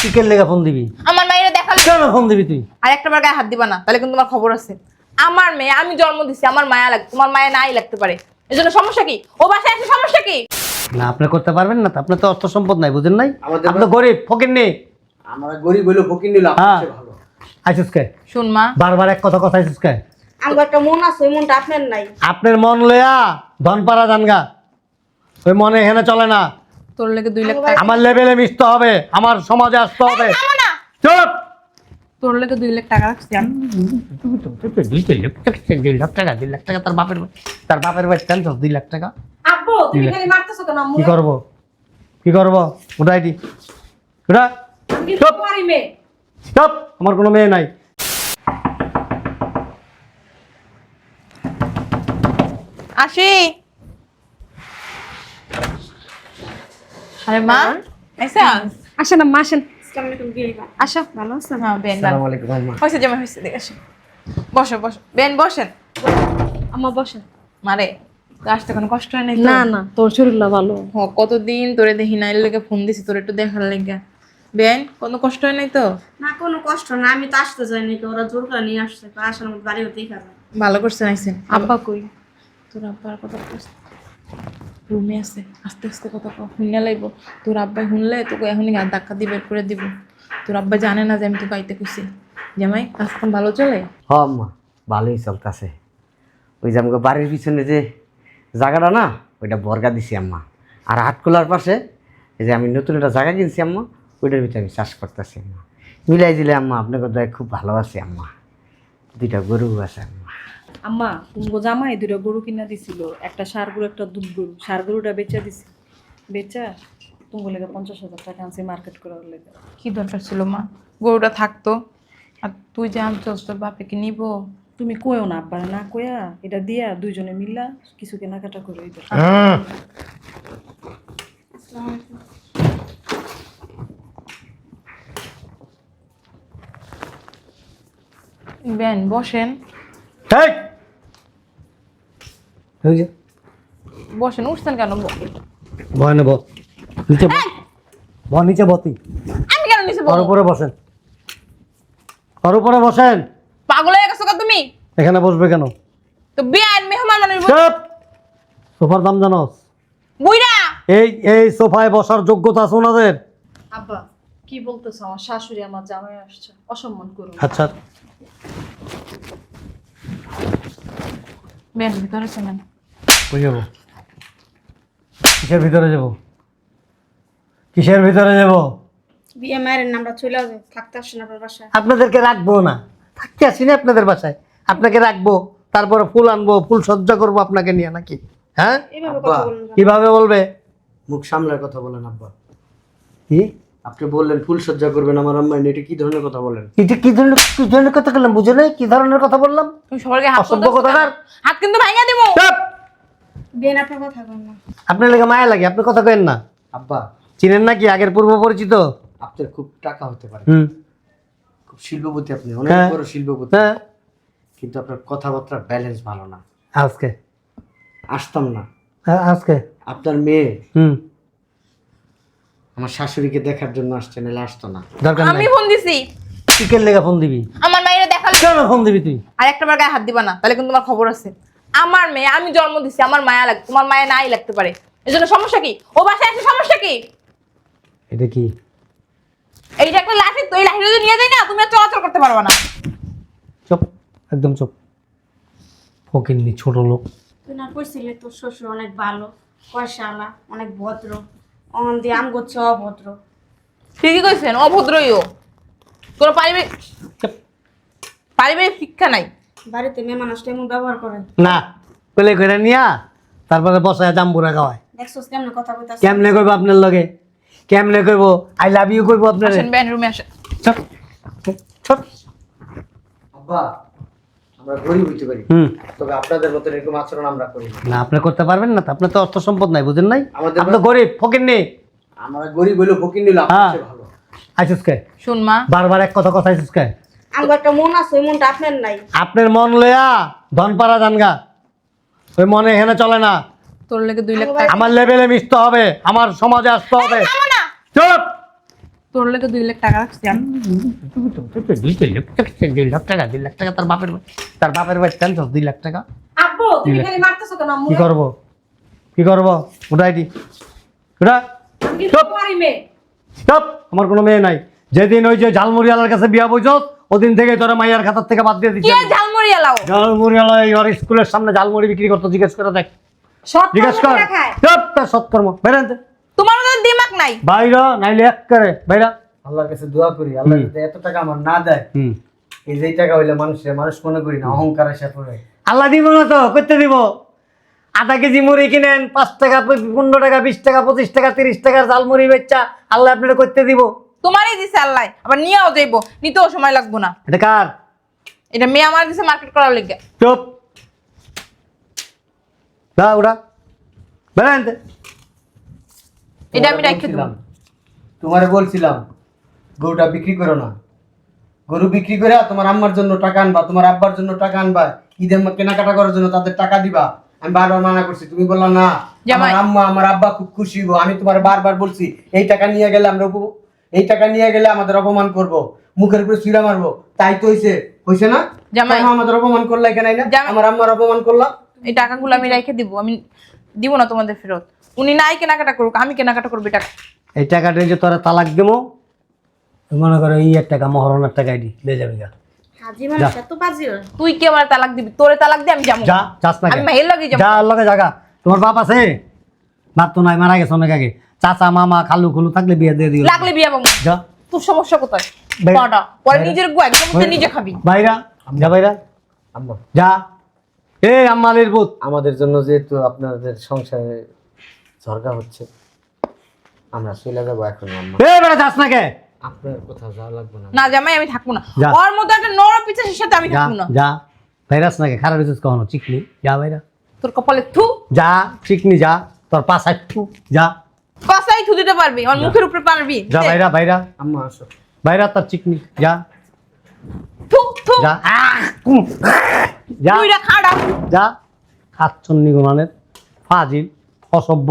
Chicken লেগে phone দিবি? আমার মায়ের দেখালে কেন ফোন দিবি তুই? আর একটা বার গায়ে হাত দিবা না তাহলে কিন্তু তোমার খবর আছে। আমার মেয়ে আমি জন্ম দিছি আমার মায়া লাগ তোমার মায়া নাই লাগতে পারে। এই জন্য সমস্যা কি? ও বাসায় আছে সমস্যা কি? না আপনি করতে পারবেন না আপনার তো অর্থ সম্পদ নাই বুঝেন নাই? আপনি গরিব ফকির নেই আমরা গরিব হইল ফকির নিলাম হ্যাঁ। ভালো। আইসুস কে? শুন মা। বারবার এক কথা কথা আইসুস কে? আমার একটা মন আছে ওই মনটা আপনার নাই। আপনার মন লয়া ধনপাড়া জানগা। ওই মনে এখানে চলে না। তোর লেগে দুই লাখ টাকা। আমার লেভেলে মিশতে হবে আমার সমাজে আসতে হবে। চুপ! তোর লেগে দুই লাখ টাকা রাখছি আমি। দুই লাখ টাকা দুই লাখ টাকা তার বাপের তার বাপের বাড়ি দুই লাখ টাকা। আব্বু তুমি খালি মারতেছো কেন কি করব? কি করব? উঠাই দি। উঠা। চুপ। চুপ! আমার কোনো মেয়ে নাই। আসি আরে মা আইসা আসেন আম্মা আসেন। আসো ভালো আছেন? হ্যাঁ বেন আসসালামু আলাইকুম আম্মা। হয়েছে জামা হয়েছে দেখে আসো। বসো বসো। বেন বসেন। আম্মা বসেন। মারে আসতে কোনো কষ্ট হয় নাই না না তোর শরীরটা ভালো। হ কতদিন তোরে দেখি না এর লেগে ফোন দিছি তোর একটু দেখার লেগে। বেন কোনো কষ্ট হয় নাই তো? না কোনো কষ্ট না আমি তো আসতে চাইনি তো ওরা জোর করে নিয়ে আসছে তো আসার মধ্যে ভালো করছেন আব্বা কই? তোর আব্বার কথা কইস রুমে আছে। আস্তে আস্তে কথা শুনে লাইব তোর আব্বাই শুনলে তোকে এখনই ধাক্কা দিয়ে বের করে দিব। তোর আব্বা জানে না যে আমি তোকে আইতে কইছি। জামাই, কাজকাম ভালো চলে? হ আম্মা ভালোই চলতেছে। ওই যে আমাকে বাড়ির পিছনে যে জায়গাটা না, ওইটা বর্গা দিছি আম্মা। আর হাটখোলার পাশে, এই যে আমি নতুন একটা জায়গা কিনছি আম্মা, ওইটার ভিতরে আমি চাষ করতেছি আম্মা। মিলাই দিলে আম্মা, আপনাকে খুব ভালো আছি আম্মা। দুইটা গরু আছে আম্মা। আম্মা তুমি জামাই দুটো গরু কিনা দিছিল একটা সার গরু একটা দুধ গরু। সার গরুটা বেচা দিছি। বেচা তুমি লেগে পঞ্চাশ হাজার টাকা আনছি মার্কেট করার লেগে। কি দরকার ছিল মা? গরুটা থাকতো। আর তুই যে আনছস তোর বাপে কি নিব। তুমি কয়েও না আব্বার না কয়া এটা দিয়া দুইজনে মিল্লা কিছু কেনাকাটা করে দিবে বেন বসেন। যে, বসেন উঠছেন কেন? ভয় নেব। নিচে ব- নিচে বতি। আমি কেন নিচে ওর উপরে বসেন। ওর উপরে বসেন। পাগল হয়ে গেছো তুমি? এখানে বসবে কেন? তো বিয়ার মেহমান মানুষ চুপ! সোফার দাম জানোস? বুইরা এই এই সোফায় বসার যোগ্যতা আছে ওনাদের। আব্বা কি বলতেছো? আমার শাশুড়ি আমার জামাই আসছে। অসম্মান করো আচ্ছা। বেন ভিতরে চলেন। কই যাব? কিসের ভিতরে যাব? কিসের ভিতরে যাব? বিয়ে মায়ের নামটা চলে যাবে থাকতে আসছেন আপনার বাসায়। আপনাদেরকে রাখব না। থাকতে আসি না আপনাদের বাসায়। আপনাকে রাখব তারপরে ফুল আনব ফুল সজ্জা করব আপনাকে নিয়ে নাকি? হ্যাঁ? এইভাবে আব্বা। কথা বলুন। কেন? কীভাবে বলবে? মুখ সামলার কথা বলেন আব্বা। কি? আপনি বললেন ফুল সজ্জা করবেন আমার আম্মা এটা কি ধরনের কথা বলেন? এটা কি ধরনের কি ধরনের কথা বললাম? বুঝে নাই? কি ধরনের কথা বললাম? তুমি সবাইকে হাত অসভ্য কথাকার। হাত কিন্তু ভাঙা দিব। চুপ! বিয়ে আপনার কথা বলেন না। আপনার লেগে মায়া লাগে আপনি কথা কেন না। আব্বা। চিনেন নাকি আগের পূর্ব পরিচিত? আপনার খুব টাকা হতে পারে। হুম। খুব শিল্পপতি আপনি অনেক হ্যাঁ। বড় শিল্পপতি। হ্যাঁ। কিন্তু আপনার কথাবার্তার ব্যালেন্স ভালো না। আজকে। আসতাম না। হ্যাঁ, আজকে। আপনার মেয়ে হুম। আমার শাশুড়িকে দেখার জন্য আসছে নাহলে আসতো না। দরকার আমি নাই। ফোন দিছি। চিকেন লেগে ফোন দিবি? আমার মায়ের দেখালে কেন ফোন দিবি তুই? আর একটা বার গায়ে হাত দিবা না তাহলে কিন্তু তোমার খবর আছে। আমার মেয়ে আমি জন্ম দিছি আমার মায়া লাগ তোমার মায়া নাই লাগতে পারে। এই জন্য সমস্যা কি? ও বাসায় আছে সমস্যা কি? এটা কি? এইটা একটা লাঠি তো এই লাঠিটা যদি নিয়ে যাই না তুমি আর চলাচল করতে পারবে না। চুপ একদম চুপ। ফকিন্নি ছোট লোক। তুই না কইছিলি তোর শ্বশুর অনেক ভালো পয়সাওয়ালা অনেক ভদ্র। অন দিয়ে আম করছে অভদ্র। ঠিকই কইছেন অভদ্রই ও। কোনো পারিবারিক চুপ। পারিবারিক শিক্ষা নাই। বাড়িতে মেহমান আসলে এমন ব্যবহার করে না। কলে করে নিয়া তারপরে বসায় জাম্বুরা খাওয়ায়। দেখছোস কেমন কথা কইতাছে। কেমনে করব আপনার লগে? কেমনে করব আই লাভ ইউ করব আপনার? আসেন ব্যান রুমে আসেন। চুপ চুপ। আব্বা আমরা গরিব হইতে পারি। তবে আপনাদের মতো এরকম আচরণ আমরা করি না। না আপনি করতে পারবেন না আপনার তো অর্থ সম্পদ নাই বুঝেন নাই? আপনি গরিব ফকির নেই। আমরা গরিব হইলেও ফকির নিলাম। ভালো। আইসুস কে? শুন মা। বারবার এক কথা কথা আইসুস কে? আমার একটা মন আছে ওই মনটা আপনার নাই। আপনার মন লয়া ধনপাড়া জানগা। ওই মনে এখানে চলে না। তোর লেগে দুই লাখ আমার লেভেলে মিশতে হবে আমার সমাজে আসতে হবে। চুপ! তোর লেগে দুই লাখ টাকা রাখছি আমি দুই লাখ টাকা দুই লাখ। টাকা দুই লাখ টাকা তার বাপের তার বাপের বাড়ি টেনশন দুই লাখ টাকা আব্বু তুমি খালি মারতেছো কেন? কি করব? কি করব? উঠাই দি। উঠা। চুপ। তোমারই মেয়ে। চুপ। আমার কোনো মেয়ে নাই। যেদিন ওই যে ঝালমুড়িয়ালার কাছে বিয়া বইছস ওদিন থেকে তোরা মাইয়ার খাতার থেকে বাদ দিয়ে দিচ্ছি ঝালমুড়ি ঝালমুড়িয়ালা ওর স্কুলের সামনে ঝালমুড়ি বিক্রি করতো জিজ্ঞেস করে দেখ। জিজ্ঞেস কর। তার সৎকর্ম বেরানতে তোমার মতো দিমাগ নাই। বাইরা নাইলে এক করে। বাইরা। আল্লাহর কাছে দোয়া করি আল্লাহ। যাতে এত টাকা আমার না দেয় এই যেই টাকা হইলে মানুষের মানুষ মনে করি না অহংকার এসে পড়ে। আল্লাহ দিব না তো করতে দিব। আধা কেজি মুড়ি কিনেন পাঁচ টাকা পনেরো টাকা বিশ টাকা পঁচিশ টাকা তিরিশ টাকার জাল মুড়ি বেচা আল্লাহ আপনারা করতে দিব। তোমারই দিছে আল্লাহ আবার নিয়েও যাইবো নিতেও সময় লাগবো না। এটা কার? এটা মেয়ে আমার দিছে মার্কেট করার লেগে। চুপ। যা ওরা বেড়াইতে এটা আমি রেখে দেবো। তোমারে বলছিলাম গরুটা বিক্রি করো না। গরু বিক্রি করে তোমার আম্মার জন্য টাকা আনবা তোমার আব্বার জন্য টাকা আনবা ঈদের কেনাকাটা করার জন্য তাদের টাকা দিবা। আমি বারবার মানা করছি তুমি বললা না আমার আম্মা আমার আব্বা খুব খুশি হইবো আমি তোমার বারবার বলছি এই টাকা নিয়ে গেলে আমরা এই টাকা নিয়ে গেলে আমাদের অপমান করব মুখের উপরে চুরা মারবো তাই তো হইছে। হইছে না? জামাই। আমাদের অপমান করলা কেন না আমার আম্মার অপমান করলা? এই টাকাগুলো আমি রেখে দিব আমি দিব না তোমাদের ফেরত। উনি নাই কেনাকাটা করুক আমি কেনাকাটা করব এই টাকা এই টাকাটা যে তোরা তালাক দেবো মনে করো এই এক টাকা মহরণের টাকা দি লে যাবে গা। হাজি মানুষ এত বাজি তুই কি আমার তালাক দিবি? তোরে তালাক দিয়ে আমি যাব। যা যাস না আমি কেন? মাহির যাব। যা লগে জাগা তোমার বাপ আছে? বাপ তো নাই মারা গেছে অনেক আগে। চাচা মামা খালু খুলু থাকলে বিয়ে দিয়ে দিও। লাগলে বিয়া পাবো যা। তোর সমস্যা কোথায়? পরে নিজের গু একদম নিজে খাবি। বাইরা যা বাইরা আম্মা। যা। এ আম্মালির পুত আমাদের জন্য যেহেতু আপনাদের সংসারে ঝরকা হচ্ছে আমরা চলে যাব এখন আম্মা। এ বেড়া যাস না কে? আপনার কোথাও যাওয়া লাগবে না। না জামাই আমি থাকব না। যা। ওর মতো একটা নর পিছাসের সাথে আমি যা থাকব না। যা। ভাইরাস নাকি খারাপ হয়েছিস কখনো চিকনি। যা বাইরা তোর কপালে থু। যা চিকনি যা। তোর পাশায় থু যা। কসাই থু দিতে পারবি আমার মুখের উপরে পারবি। যা বাইরা বাইরা আম্মা আসো। বাইরা তোর চিকনি যা। থু থু। যা। আহ, কুম, যা। খাড়া। যা। খাচ্ছন্নি গুণানের ফাজিল অসভ্য।